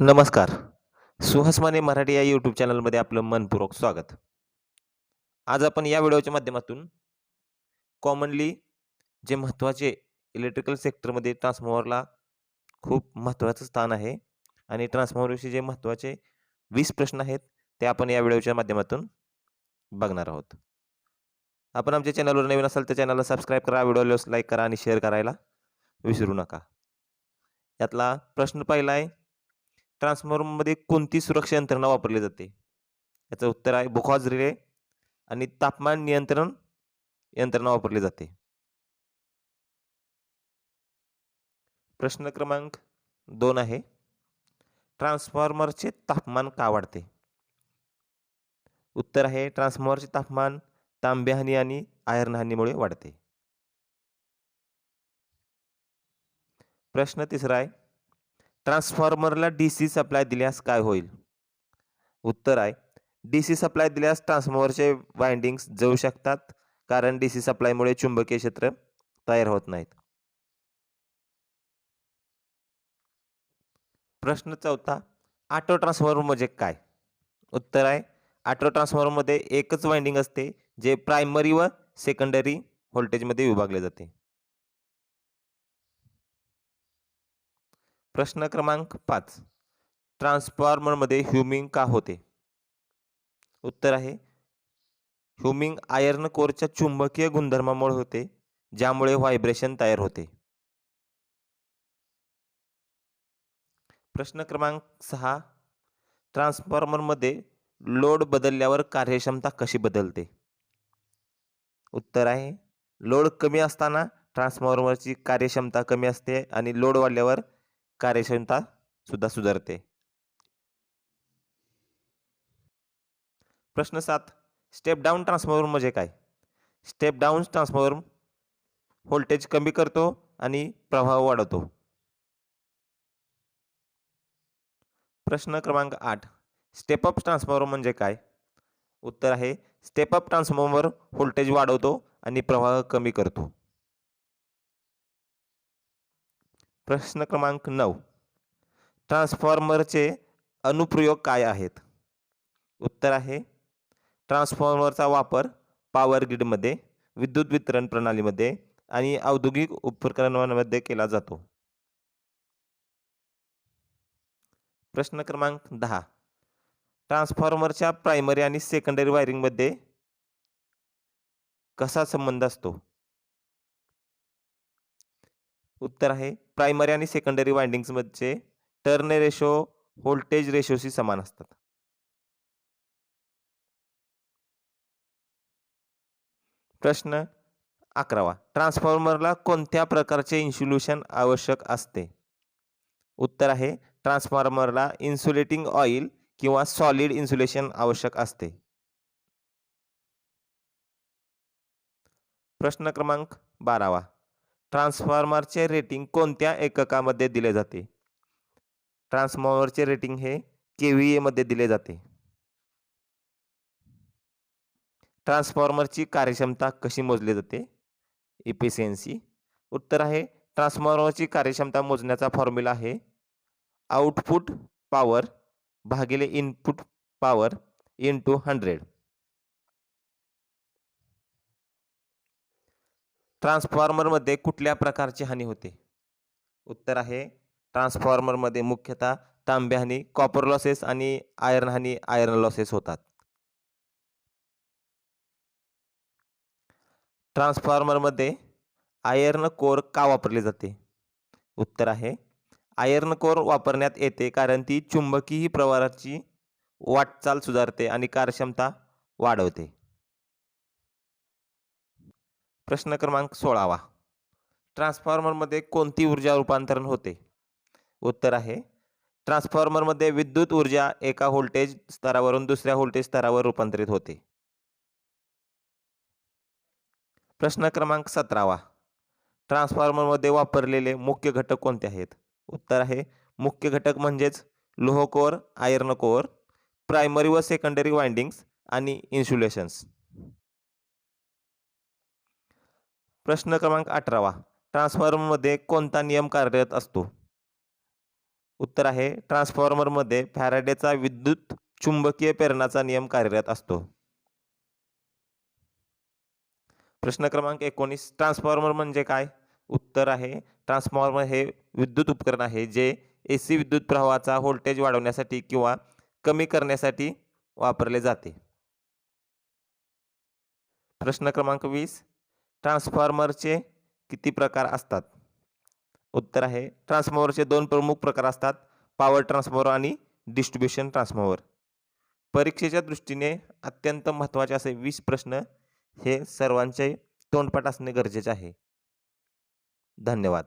नमस्कार. सुहास माने मराठी या यूट्यूब चॅनलमध्ये आपलं मनपूर्वक स्वागत. आज आपण या व्हिडिओच्या माध्यमातून कॉमनली जे महत्त्वाचे इलेक्ट्रिकल सेक्टरमध्ये ट्रान्सफॉर्मरला खूप महत्त्वाचं स्थान आहे आणि ट्रान्सफॉर्मरविषयी जे महत्त्वाचे वीस प्रश्न आहेत ते आपण या व्हिडिओच्या माध्यमातून बघणार आहोत. आपण आमच्या चॅनलवर नवीन असाल तर चॅनलला सबस्क्राईब करा व्हिडिओला लाईक करा आणि शेअर करायला विसरू नका. यातला प्रश्न पहिला आहे ट्रान्सफॉर्मरमध्ये कोणती सुरक्षा यंत्रणा वापरली जाते? याचं उत्तर आहे बुखॉज रिले आणि तापमान नियंत्रण यंत्रणा वापरली जाते. प्रश्न क्रमांक दोन आहे. ट्रान्सफॉर्मरचे तापमान का वाढते? उत्तर आहे ट्रान्सफॉर्मरचे तापमान तांब्याहानी आणि आयर्न हानीमुळे वाढते. प्रश्न तिसरा आहे ट्रान्सफॉर्मरला डी सी सप्लाय दिल्यास काय होईल? उत्तर आहे. डी सी सप्लाय दिल्यास ट्रान्सफॉर्मरचे वाइंडिंग्स जळू शकतात कारण डी सी सप्लायमुळे चुंबकीय क्षेत्र तयार होत नाहीत. प्रश्न चौथा ऑटो ट्रान्सफॉर्मर म्हणजे काय? उत्तर आहे ऑटो ट्रान्सफॉर्मरमध्ये एकच वाइंडिंग असते जे प्रायमरी व सेकंडरी व्होल्टेजमध्ये विभागले जाते. प्रश्न क्रमांक पाच. ट्रान्सफॉर्मरमध्ये ह्युमिंग का होते? उत्तर आहे. ह्युमिंग आयर्न कोरच्या चुंबकीय गुणधर्मामुळे होते ज्यामुळे व्हायब्रेशन तयार होते. प्रश्न क्रमांक सहा. ट्रान्सफॉर्मरमध्ये लोड बदलल्यावर कार्यक्षमता कशी बदलते? उत्तर आहे. लोड कमी असताना ट्रान्सफॉर्मरची कार्यक्षमता कमी असते आणि लोड वाढल्यावर कार्यक्षमता सुद्धा सुधारते. प्रश्न सात. स्टेप डाऊन ट्रान्सफॉर्मर म्हणजे काय? स्टेप डाऊन ट्रान्सफॉर्मर व्होल्टेज कमी करतो आणि प्रभाव वाढवतो. प्रश्न क्रमांक आठ. स्टेप अप ट्रान्सफॉर्मर म्हणजे काय? उत्तर आहे स्टेप अप ट्रान्सफॉर्मर व्होल्टेज वाढवतो आणि प्रवाह कमी करतो. प्रश्न क्रमांक नऊ. ट्रान्सफॉर्मरचे अनुप्रयोग काय आहेत? उत्तर आहे ट्रान्सफॉर्मरचा वापर पॉवर ग्रीडमध्ये विद्युत वितरण प्रणालीमध्ये आणि औद्योगिक उपकरणांमध्ये केला जातो. प्रश्न क्रमांक दहा. ट्रान्सफॉर्मरच्या प्रायमरी आणि सेकंडरी वायरिंगमध्ये कसा संबंध असतो? उत्तर आहे. प्रायमरी आणि सेकंडरी वाइंडिंग्समध्ये टर्न रेशो व्होल्टेज रेशोशी समान असतात. प्रश्न अकरावा. ट्रान्सफॉर्मरला कोणत्या प्रकारचे इन्सुल्युशन आवश्यक असते? उत्तर आहे. ट्रान्सफॉर्मरला इन्सुलेटिंग ऑइल किंवा सॉलिड इन्सुलेशन आवश्यक असते. प्रश्न क्रमांक बारावा. ट्रान्सफॉर्मरचे रेटिंग कोणत्या एककामध्ये दिले जाते? ट्रान्सफॉर्मरचे रेटिंग हे के व्ही एमध्ये दिले जाते. ट्रान्सफॉर्मरची कार्यक्षमता कशी मोजली जाते? इफिशियन्सी उत्तर आहे ट्रान्सफॉर्मरची कार्यक्षमता मोजण्याचा फॉर्म्युला आहे. आउटपुट पॉवर भागिले input power into hundred ट्रान्सफॉर्मरमध्ये कुठल्या प्रकारची हानी होते? उत्तर आहे ट्रान्सफॉर्मरमध्ये मुख्यतः तांबे हानी कॉपर लॉसेस आणि आयर्न हानी आयर्न लॉसेस होतात. ट्रान्सफॉर्मरमध्ये आयर्न कोर का वापरले जाते? उत्तर आहे आयर्न कोर वापरण्यात येते कारण ती चुंबकीय प्रवाराची वाटचाल सुधारते आणि कार्यक्षमता वाढवते. प्रश्न क्रमांक सोळावा. ट्रान्सफॉर्मरमध्ये कोणती ऊर्जा रूपांतरण होते? उत्तर आहे ट्रान्सफॉर्मरमध्ये विद्युत ऊर्जा एका व्होल्टेज स्तरावरून दुसऱ्या व्होल्टेज स्तरावर रूपांतरित होते. प्रश्न क्रमांक सतरावा. ट्रान्सफॉर्मरमध्ये वापरलेले मुख्य घटक कोणते आहेत? उत्तर आहे मुख्य घटक म्हणजेच लोहकोर आयर्न कोर प्रायमरी व सेकंडरी वाइंडिंग्स आणि इन्सुलेशन्स. प्रश्न क्रमांक अठरावा ट्रान्सफॉर्मरमध्ये कोणता नियम कार्यरत असतो? उत्तर आहे ट्रान्सफॉर्मरमध्ये फॅराडेचा विद्युत चुंबकीय प्रेरणाचा नियम कार्यरत असतो. प्रश्न क्रमांक एकोणीस ट्रान्सफॉर्मर म्हणजे काय? उत्तर आहे ट्रान्सफॉर्मर हे विद्युत उपकरण आहे जे ए सी विद्युत प्रवाहाचा व्होल्टेज वाढवण्यासाठी किंवा कमी करण्यासाठी वापरले जाते. प्रश्न क्रमांक वीस ट्रान्सफॉर्मरचे किती प्रकार असतात? उत्तर आहे ट्रान्सफॉर्मरचे दोन प्रमुख प्रकार असतात पॉवर ट्रान्सफॉर्मर आणि डिस्ट्रीब्युशन ट्रान्सफॉर्मर. परीक्षेच्या दृष्टीने अत्यंत महत्त्वाचे असे वीस प्रश्न हे सर्वांचे तोंडपाठ असणे गरजेचे आहे. धन्यवाद.